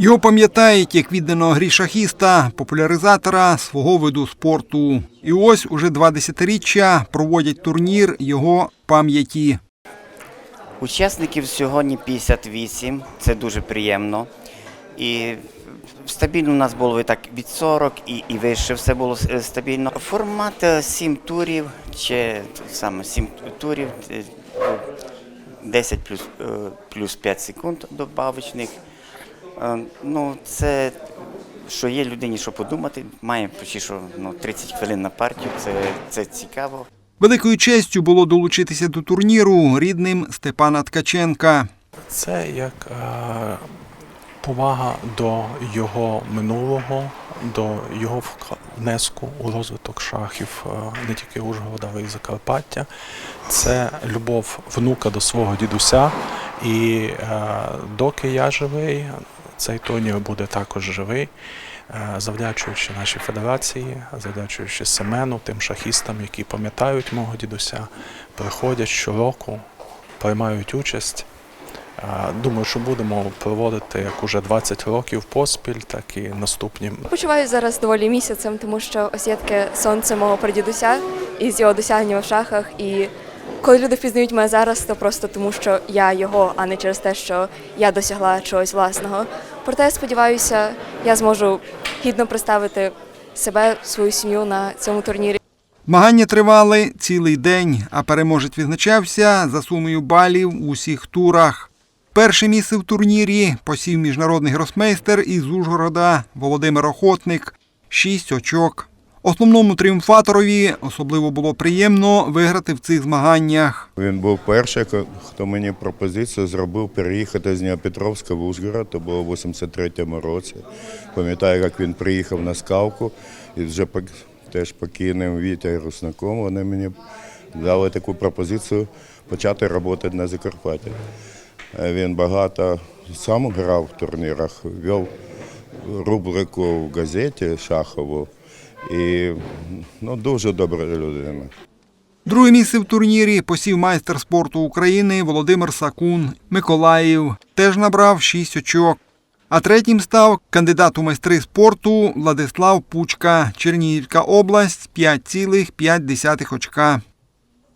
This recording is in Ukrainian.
Його пам'ятають як відданого грі шахіста, популяризатора свого виду спорту. І ось уже два десятиріччя проводять турнір його пам'яті. Учасників сьогодні 58, це дуже приємно. І стабільно у нас було так від 40 і, і вище все було е, стабільно. Формат 7 турів, чи саме 7 турів, е, 10 плюс, е, плюс 5 секунд добавочних. Е, Ну, це що є людині, що подумати, має почти що ну, 30 хвилин на партію, це, це цікаво. Великою честю було долучитися до турніру рідним Степана Ткаченка. Це як е, повага до його минулого, до його внеску у розвиток шахів е, не тільки Ужгорода, але й Закарпаття. Це любов внука до свого дідуся. І е, доки я живий, цей турнір буде також живий. е, Завдячуючи нашій федерації, завдячуючи Семену, тим шахістам, які пам'ятають мого дідуся, приходять щороку, приймають участь. Е, Думаю, що будемо проводити як уже 20 років поспіль, так і наступні. Почуваюся зараз доволі місяцем, тому що ось є таке сонце мого прадідуся із його досягненнями в шахах. І коли люди впізнають мене зараз, то просто тому, що я його, а не через те, що я досягла чогось власного. Проте сподіваюся, я зможу гідно представити себе, свою сім'ю на цьому турнірі. Змагання тривали цілий день, а переможець відзначався за сумою балів у усіх турах. Перше місце в турнірі посів міжнародний гросмейстер із Ужгорода Володимир Охотник – 6 очок. Основному тріумфаторові особливо було приємно виграти в цих змаганнях. Він був перший, хто мені пропозицію зробив переїхати з Дніпропетровська в Ужгород, то було в 83-му році. Пам'ятаю, як він приїхав на скавку і вже теж покійним Вітя Руснаком вони мені дали таку пропозицію почати роботи на Закарпатті. Е, Він багато сам грав в турнірах, вів рубрику в газеті Шахову і ну, дуже добра людина. Друге місце в турнірі посів майстер спорту України Володимир Сакун Миколаїв. Теж набрав 6 очок. А третім став кандидат у майстри спорту Владислав Пучка, Чернігівська область 5,5 очка.